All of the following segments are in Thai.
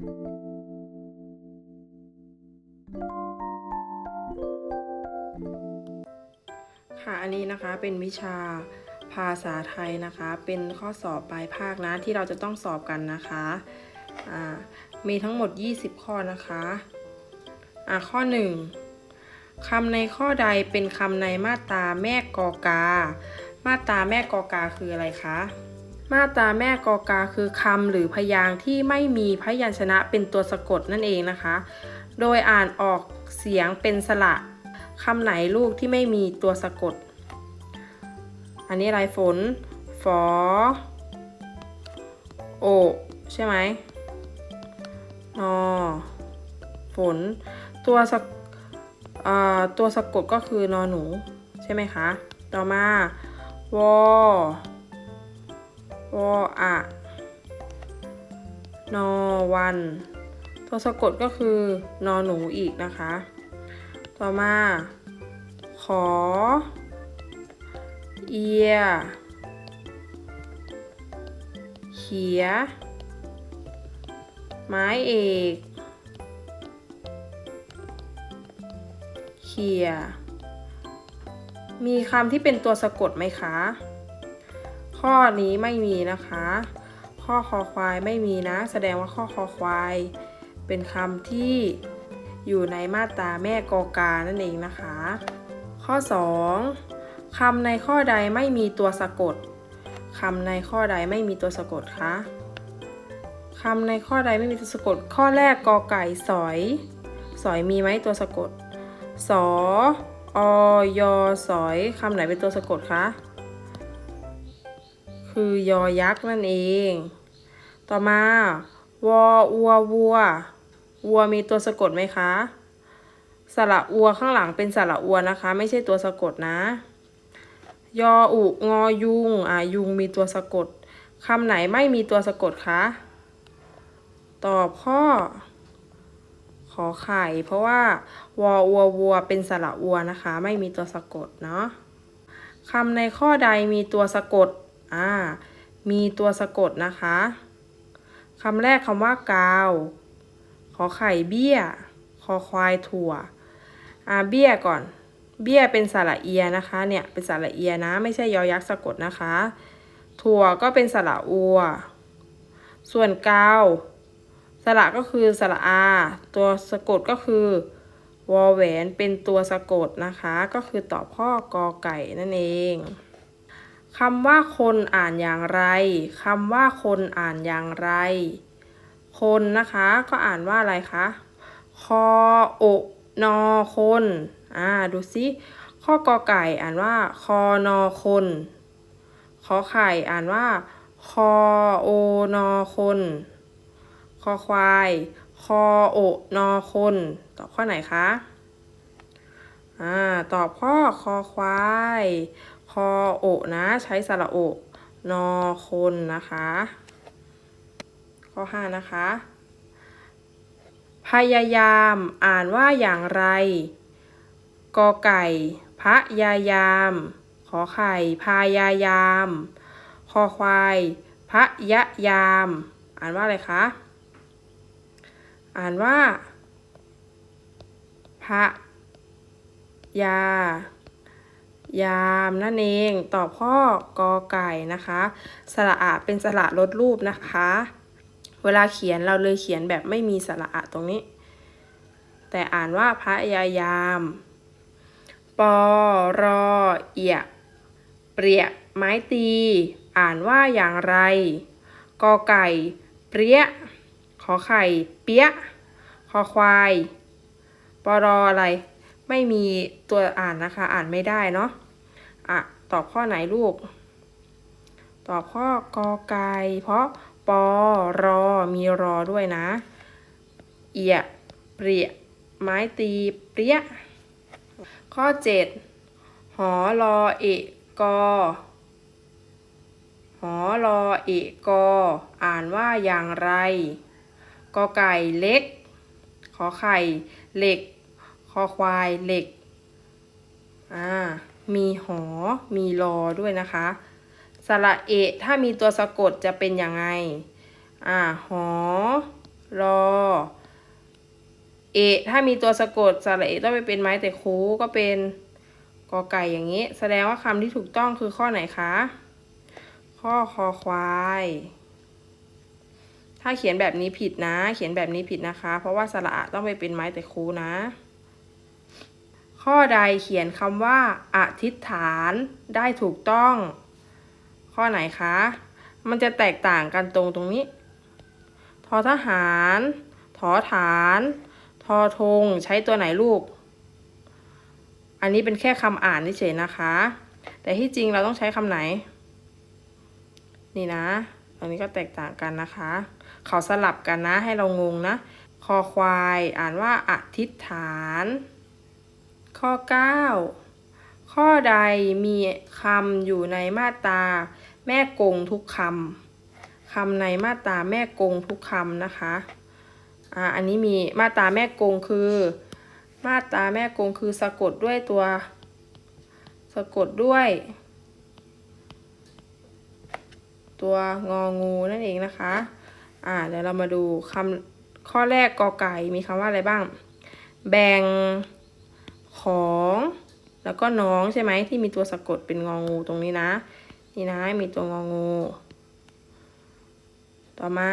ค่ะอันนี้นะคะเป็นวิชาภาษาไทยนะคะ เป็นข้อสอบปลายภาคนะที่เราจะต้องสอบกันนะคะอ่ามีทั้งหมด 20 ข้อนะคะอ่าข้อ 1คำในข้อใดเป็นคำในมาตราแม่กอกา มาตราแม่กอกาคืออะไรคะ มาตราแม่กอกาคือคำหรือพยางค์ที่ไม่มีพยัญชนะเป็นตัวสะกดนั่นเองนะคะ โดยอ่านออกเสียงเป็นสระคำไหนลูกที่ไม่มีตัวสะกด อันนี้อะไรฝน ฝอ โอ ใช่ไหมนอฝน ตัวสะตัวสะกดก็คือนอหนู ใช่ไหมคะ ต่อมาวอ วออะนอวันตัวสะกดก็คือนอหนูอีกนะคะ ต่อมา ขอ เอีย เขีย ไม้เอก เขีย มีคำที่เป็นตัวสะกดไหมคะ ข้อนี้ไม่มีนะคะ ข้อคอควายไม่มีนะ แสดงว่าข้อคอควาย เป็นคำที่อยู่ในมาตราแม่กอกานั่นเองนะคะ ข้อ 2คำในข้อใดไม่มีตัวสะกดคำในข้อใดไม่มีตัวสะกดคะคำในข้อใดไม่มีตัวสะกด ข้อแรกกอไก่สอย สอยมีไหมตัวสะกดสออยอสอยคำไหนเป็นตัวสะกดคะ คือยอยักษ์นั่นเอง ต่อมาวออัววัว วัวมีตัวสะกดไหมคะสระอัวข้างหลังเป็นสระอัวนะคะ ไม่ใช่ตัวสะกดนะ ยออุงอยุงอ่ายุงมีตัวสะกดคำไหนไม่มีตัวสะกดคะตอบข้อ ขอไข่ เพราะว่าวออัววัวเป็นสระอัวนะคะ ไม่มีตัวสะกดเนาะคำในข้อใดมีตัวสะกด อ่า มีตัวสะกดนะคะคำแรกคำว่ากาว ขอไข่เบี้ย คอควายถั่ว อ่า เบี้ยก่อน เบี้ยเป็นสระเอียนะคะ เนี่ย เป็นสระเอียนะ ไม่ใช่ยอยักษ์สะกดนะคะ ถั่วก็เป็นสระอัว ส่วนกาว สระก็คือสระอา ตัวสะกดก็คือวอแหวนเป็นตัวสะกดนะคะ ก็คือตอบข้อกอไก่นั่นเอง คำว่าคนอ่านอย่างไร คำว่าคนอ่านอย่างไร คนนะคะก็อ่านว่าอะไรคะ คอโอนอคน อ่า ดูซิ ข้อกอไก่อ่านว่า คอนอคน ขอไข่อ่านว่า คอโอนอคน คอควาย คอโอนอคน ตอบข้อไหนคะ อ่า ตอบข้อคอควาย คอโอนะ ใช้สระโอนอคนนะคะ ข้อ 5 นะคะ พยายามอ่านว่าอย่างไร กอไก่พะยายาม ขอไข่พายายาม คอควายพะยะยาม อ่านว่าอะไรคะ อ่านว่าพระยา ยามนั่นเอง ตอบข้อกอไก่นะคะ สระอะเป็นสระลดรูปนะคะ เวลาเขียนเราเลยเขียนแบบไม่มีสระอะตรงนี้ แต่อ่านว่าพระยายาม ปอรอเอียเปรียไม้ตี อ่านว่าอย่างไร กอไก่ เปรี้ย ขอไข่ เปี้ย คอควาย ปอรออะไร ไม่มีตัวอ่านนะคะ อ่านไม่ได้เนาะ อะตอบข้อไหนลูก ตอบข้อกอไก่เพราะปอรอมีรอด้วยนะ เอียเปรียไม้ตีเปรี้ยข้อ 7 หอรอเอกกอหอรอเอกกออ่านว่าอย่างไรกอไก่เล็ก ขอไข่เหล็ก คอควายเหล็ก อ่า มีหอ มีรอด้วยนะคะ สระเอะถ้ามีตัวสะกดจะเป็นยังไง อ่า หอ รอ เอะถ้ามีตัวสะกดสระเอะต้องไปเป็นไม้แต่คูก็เป็นกอไก่อย่างนี้ แสดงว่าคำที่ถูกต้องคือข้อไหนคะ ข้อคอควาย ถ้าเขียนแบบนี้ผิดนะ เขียนแบบนี้ผิดนะคะ เพราะว่าสระอะต้องไปเป็นไม้แต่คูนะ ข้อใดเขียนคำว่า อธิษฐานได้ถูกต้อง ข้อไหนคะ มันจะแตกต่างกันตรงตรงนี้ ทอทหารทอฐาน ทอธงใช้ตัวไหนลูก อันนี้เป็นแค่คำอ่านเฉยๆนะคะ แต่ที่จริงเราต้องใช้คำไหน นี่นะอันนี้ก็แตกต่างกันนะคะ เขาสลับกันนะให้เรางงนะ คอควายอ่านว่าอธิษฐาน ข้อ 9 ข้อใดมีคำอยู่ในมาตราแม่กงทุกคำคำในมาตราแม่กงทุกคำนะคะอ่าอันนี้มีมาตราแม่กงคือ มาตราแม่กงคือสะกดด้วยตัว สะกดด้วย ตัวงองูนั่นเองนะคะ อ่าเดี๋ยวเรามาดูคำข้อแรกกอไก่มีคำว่าอะไรบ้าง แบ่ง ของ แล้วก็น้องใช่ไหมที่มีตัวสะกดเป็นงองูตรงนี้นะ นี่นะมีตัวงองู ต่อมา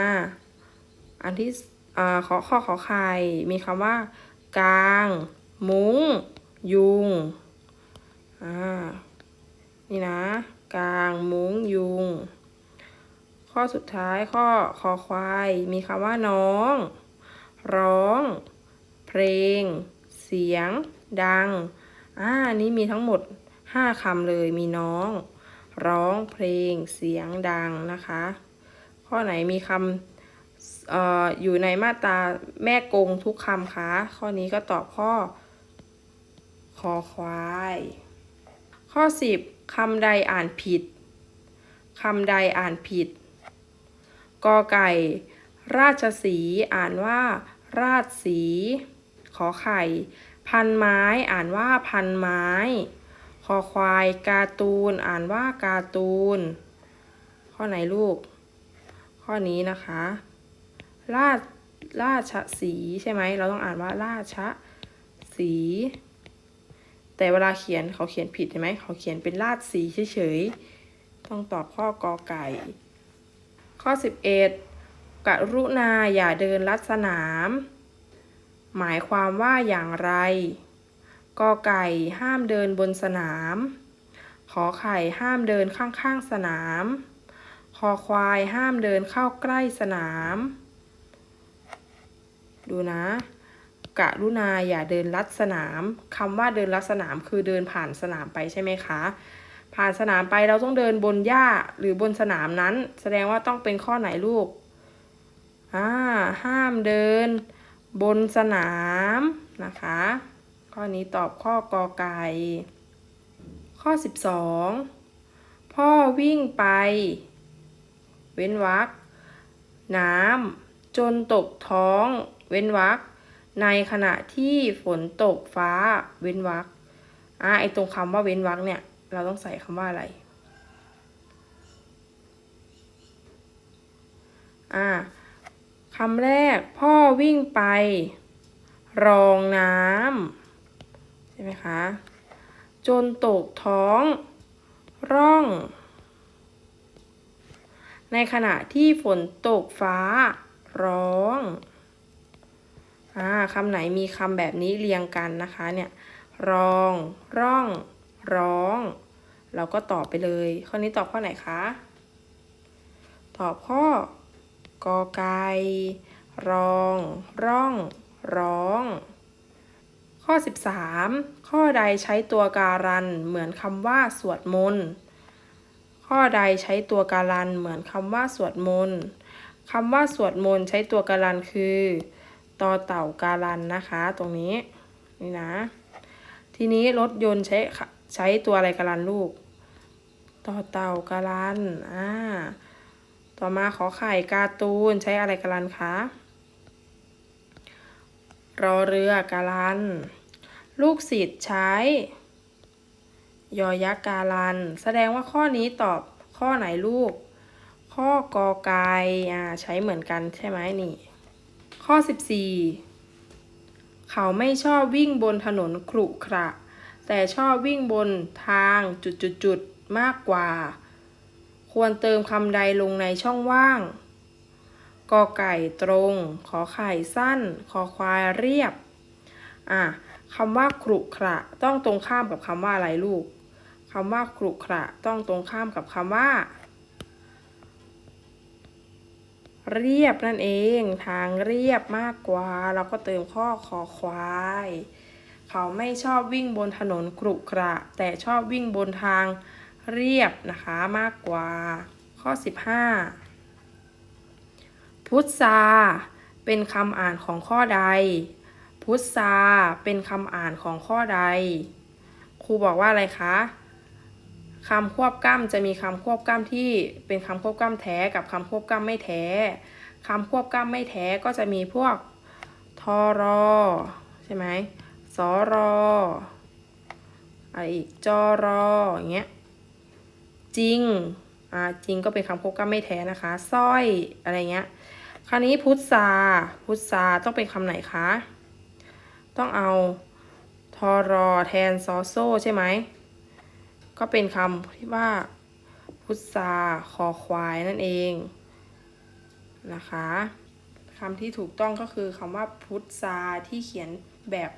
อันที่อ่าขอข้อขอไข่มีคำว่า กลาง มุ้ง ยุงอ่านี่นะ กลาง มุ้ง ยุง ข้อสุดท้ายข้อคอควาย มีคำว่าน้อง ร้อง เพลง เสียง ดัง อ่า นี่มีทั้งหมด 5คำเลย มีน้อง ร้อง เพลง เสียง ดัง นะคะ ข้อไหนมีคำเอ่ออยู่ในมาตราแม่กงทุกคำคะ ข้อนี้ก็ตอบข้อ คอควาย ข้อ 10คำใดอ่านผิดคำใดอ่านผิด กอไก่ ราชสี อ่านว่า ราชสี ขอไข่ พันไม้อ่านว่าพันไม้ คอควายการ์ตูน อ่านว่าการ์ตูน ข้อไหนลูก ข้อนี้นะคะ ราชราชสีใช่ไหม เราต้องอ่านว่าราชสี แต่เวลาเขียนเขาเขียนผิดใช่ไหม เขาเขียนเป็นราชสีเฉยๆ ต้องตอบข้อกอไก่ ข้อ 11กรุณาอย่าเดินลัดสนาม หมายความว่าอย่างไร กอไก่ห้ามเดินบนสนาม ขอไข่ห้ามเดินข้างๆสนาม คอควายห้ามเดินเข้าใกล้สนาม ดูนะกะรุณาอย่าเดินลัดสนามคำว่าเดินลัดสนามคือเดินผ่านสนามไปใช่ไหมคะ ผ่านสนามไปเราต้องเดินบนหญ้าหรือบนสนามนั้น แสดงว่าต้องเป็นข้อไหนลูกอ่าห้ามเดิน บนสนามนะคะ ข้อนี้ตอบข้อกอไก่ข้อ 12 พ่อวิ่งไป เว้นวรรคน้ำจนตกท้อง เว้นวรรคในขณะที่ฝนตกฟ้าเว้นวรรคอ่าไอตรงคำว่าเว้นวรรคเนี่ย เราต้องใส่คำว่าอะไรอ่า คำแรกพ่อวิ่งไป รองน้ำใช่ไหมคะ จนตกท้อง ร่อง ในขณะที่ฝนตกฟ้า ร้องอ่าคำไหนมีคำแบบนี้เรียงกันนะคะเนี่ยรอง ร่อง ร้อง เราก็ตอบไปเลย ข้อนี้ตอบข้อไหนคะ ตอบข้อ กอไก่รอง ร่อง ร้อง ข้อ 13 ข้อใดใช้ตัวการัน เหมือนคำว่าสวดมนต์ ข้อใดใช้ตัวการัน เหมือนคำว่าสวดมนต์คำว่าสวดมนต์ใช้ตัวการันคือต่อเต่าการันนะคะ ตรงนี้นี่นะ ทีนี้รถยนต์ใช้ใช้ตัวอะไรการันลูกต่อเต่าการันอ่า ต่อมาขอไข่การ์ตูนใช้อะไรการันคะรอเรือการัน ลูกศิษย์ใช้ ยอยักษ์การัน แสดงว่าข้อนี้ตอบข้อไหนลูก ข้อกอไก่อ่าใช้เหมือนกันใช่ไหมนี่ ข้อ 14 เขาไม่ชอบวิ่งบนถนนขรุขระ แต่ชอบวิ่งบนทางจุดๆๆมากกว่า ควรเติมคำใดลงในช่องว่าง กอไก่ตรง ขอไข่สั้น คอควายเรียบ อะคำว่าขรุขระต้องตรงข้ามกับคำว่าอะไรลูกคำว่าขรุขระต้องตรงข้ามกับคำว่า เรียบนั่นเอง ทางเรียบมากกว่า เราก็เติมข้อคอควายเขาไม่ชอบวิ่งบนถนนขรุขระ แต่ชอบวิ่งบนทาง เรียบนะคะมากกว่า ข้อ 15 พุทธาเป็นคำอ่านของข้อใด พุทธาเป็นคำอ่านของข้อใด ครูบอกว่าอะไรคะคำควบกล้ำจะมีคำควบกล้ำที่เป็นคำควบกล้ำแท้กับคำควบกล้ำไม่แท้คำควบกล้ำไม่แท้ก็จะมีพวกทอรอใช่ไหมสอรออะไรอีกจอรออย่างเงี้ย จริงอ่าจริงก็เป็นคำควบกล้ำไม่แท้นะคะสร้อยอะไรเงี้ยคราวนี้พุทธาพุทธาต้องเป็นคำไหนคะ ต้องเอาทอรอแทนซอโซใช่ไหม ก็เป็นคำที่ว่า พุทธาคอควายนั่นเองนะคะคำที่ถูกต้องก็คือคำว่าพุทธาที่เขียนแบบ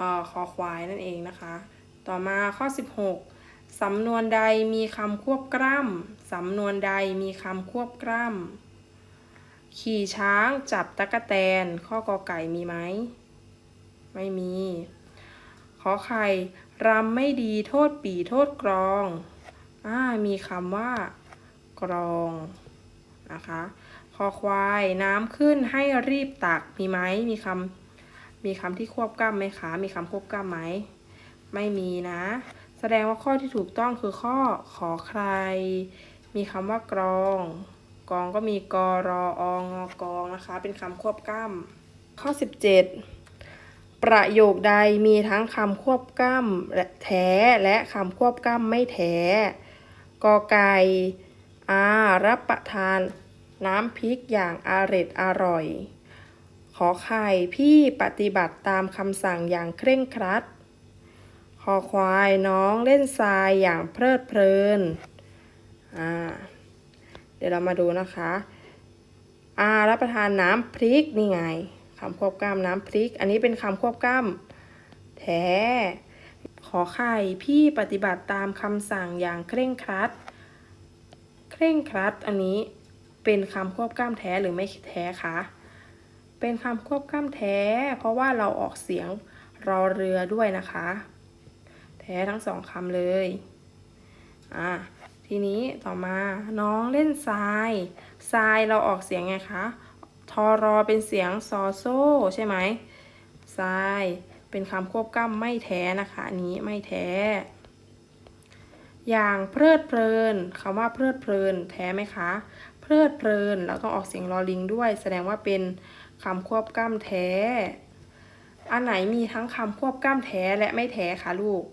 อ่อคอควายนั่นเองนะคะ ต่อมาข้อ 16 สำนวนใดมีคำควบกล้ำ สำนวนใดมีคำควบกล้ำ ขี่ช้างจับตะกะแตน ข้อกอไก่มีไหม ไม่มี ขอไข่รำไม่ดีโทษปีโทษกรอง อ่า มีคำว่ากรอง นะคะ คอควายน้ำขึ้นให้รีบตัก มีไหม มีคำ มีคำที่ควบกล้ำไหมคะ มีคำควบกล้ำไหม ไม่มีนะ แสดงว่าข้อที่ถูกต้องคือข้อขอใคร มีคำว่ากรอง กองก็มีกรอองอกองนะคะ เป็นคำควบกล้ำข้อ 17 ประโยคใดมีทั้งคำควบกล้ำและแท้และคำควบกล้ำไม่แท้กอไก่อารับประทาน น้ำพริกอย่างอร็ดอร่อย ขอไข่พี่ปฏิบัติตามคำสั่งอย่างเคร่งครัด คอควายน้องเล่นทรายอย่างเพลิดเพลิน อ่า เดี๋ยวเรามาดูนะคะอารับประทานน้ำพริกนี่ไงคำควบกล้ำน้ำพริก อันนี้เป็นคำควบกล้ำแท้ ขอไข่พี่ปฏิบัติตามคำสั่งอย่างเคร่งครัด เคร่งครัดอันนี้เป็นคำควบกล้ำแท้หรือไม่แท้คะ เป็นคำควบกล้ำแท้ เพราะว่าเราออกเสียงรอเรือด้วยนะคะ แท้ทั้งสองคำเลย อ่า ทีนี้ต่อมาน้องเล่นทราย ทรายเราออกเสียงไงคะ ทอรอเป็นเสียงซอโซใช่ไหมทรายเป็นคำควบกล้ำไม่แท้นะคะ อันนี้ไม่แท้ อย่างเพลิดเพลินคำว่าเพลิดเพลิน แท้ไหมคะ เพลิดเพลินเราต้องออกเสียงรอลิงด้วย แสดงว่าเป็นคำควบกล้ำแท้ อันไหนมีทั้งคำควบกล้ำแท้และไม่แท้คะลูก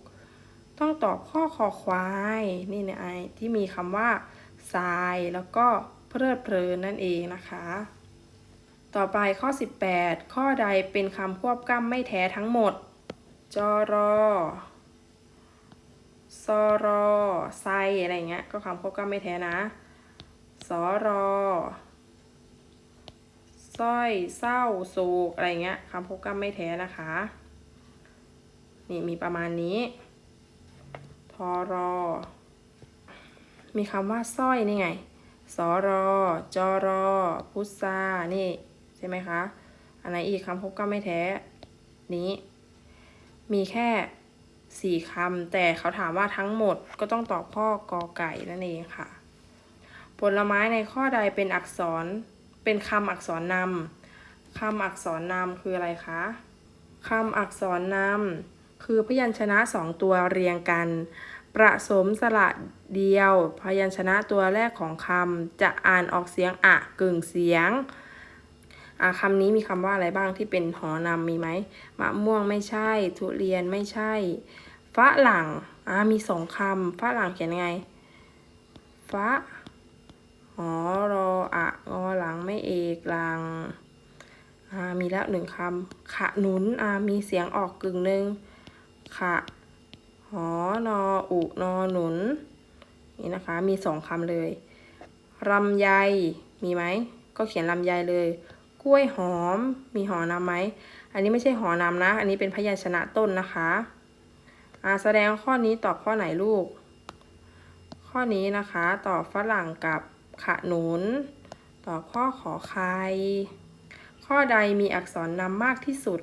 ต้องตอบข้อคอควาย นี่เนี่ยไอที่มีคำว่าทราย แล้วก็เพลิดเพลินนั่นเองนะคะ ต่อไปข้อ 18 ข้อใดเป็นคำควบกล้ำไม่แท้ทั้งหมดจอรอซอรอไซอะไรเงี้ย ก็คำควบกล้ำไม่แท้นะสอรอสร้อยเศร้าโศกอะไรเงี้ยคำควบกล้ำไม่แท้นะคะ นี่มีประมาณนี้ รอ มีคำว่าสร้อยนี่ไงสอรอจอรอ พุทรานี่ ใช่ไหมคะ อันไหนอีกคำพบก็ไม่แท้ นี้ มีแค่สี่คำ แต่เขาถามว่าทั้งหมดก็ต้องตอบข้อกอไก่นั่นเองค่ะ ผลไม้ในข้อใดเป็นอักษร เป็นคำอักษรนำคำอักษรนำคืออะไรคะคำอักษรนำ คือพยัญชนะสองตัวเรียงกัน ประสมสระเดียว พยัญชนะตัวแรกของคำจะอ่านออกเสียงอะกึ่งเสียงอ่าคำนี้มีคำว่าอะไรบ้างที่เป็นหอนำมีไหมมะม่วงไม่ใช่ ทุเรียนไม่ใช่ฝรั่งอ่ามีสองคำฝรั่งเขียนยังไงฝะหอรออะงอหลังไม่เอกลังอ่ามีแล้วหนึ่งคำขะหนุนอ่ามีเสียงออกกึ่งหนึ่ง ขะหอนออุนอหนุน นี่นะคะ มีสองคำเลยลำไยมีไหม ก็เขียนลำไยเลย กล้วยหอม มีหอนำไหม อันนี้ไม่ใช่หอนำนะ อันนี้เป็นพยัญชนะต้นนะคะอ่าแสดงข้อนี้ตอบข้อไหนลูก ข้อนี้นะคะตอบฝรั่งกับขะหนุน ตอบข้อขอไข่ข้อใดมีอักษรนำมากที่สุด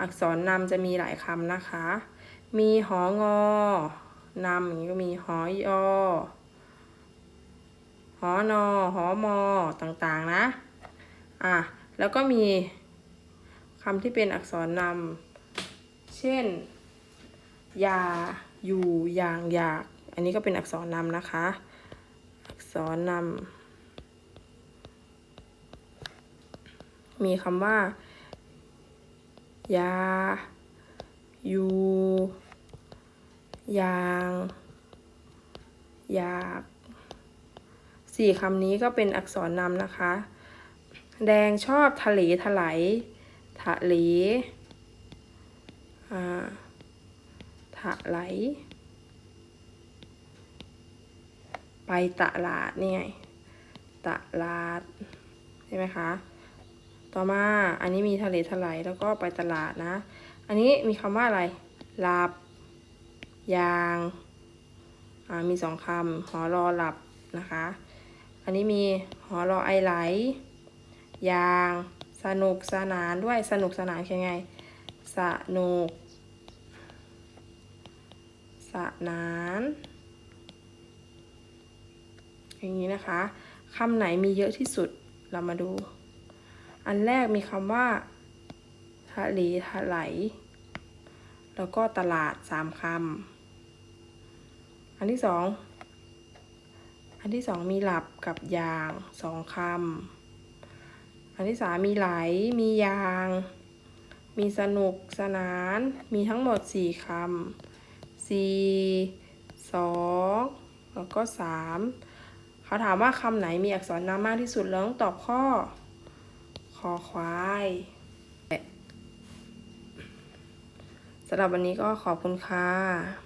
อักษรนำจะมีหลายคำนะคะ มีหองอนำอย่างนี้ก็มีหอยอหอนอหอมอต่างๆนะอะแล้วก็มีคำที่เป็นอักษรนำเช่น ยา อยู่อย่างอยาก อันนี้ก็เป็นอักษรนำนะคะ อักษรนำมีคำว่า ยาอยู่อย่าง อยากสี่คำนี้ก็เป็นอักษรนำนะคะ แดงชอบทะเลถลายทะเลอ่าถะไหล ไปตลาดนี่ไงตลาด ใช่ไหมคะ ต่อมาอันนี้มีทะเลถลายแล้วก็ไปตลาดนะ อันนี้มีคำว่าอะไรหลับ ยางอ่ามีสองคำหอรอหลับนะคะ อันนี้มีหอรอไอไหล ยาง สนุกสนานด้วยสนุกสนานคือไง สนุก สนาน อย่างนี้นะคะคำไหนมีเยอะที่สุดเรามาดู อันแรกมีคำว่า ทะเลทะไหล แล้วก็ตลาดสามคำ อันที่สอง อันที่สองมีหลับกับยางสองคำ อันที่สามมีไหล มียาง มีสนุกสนาน มีทั้งหมดสี่คำสี่สองแล้วก็สามเขาถามว่าคำไหนมีอักษรนำมากที่สุดแล้วต้องตอบข้อ อควายสำหรับวันนี้ก็ขอบคุณค่ะ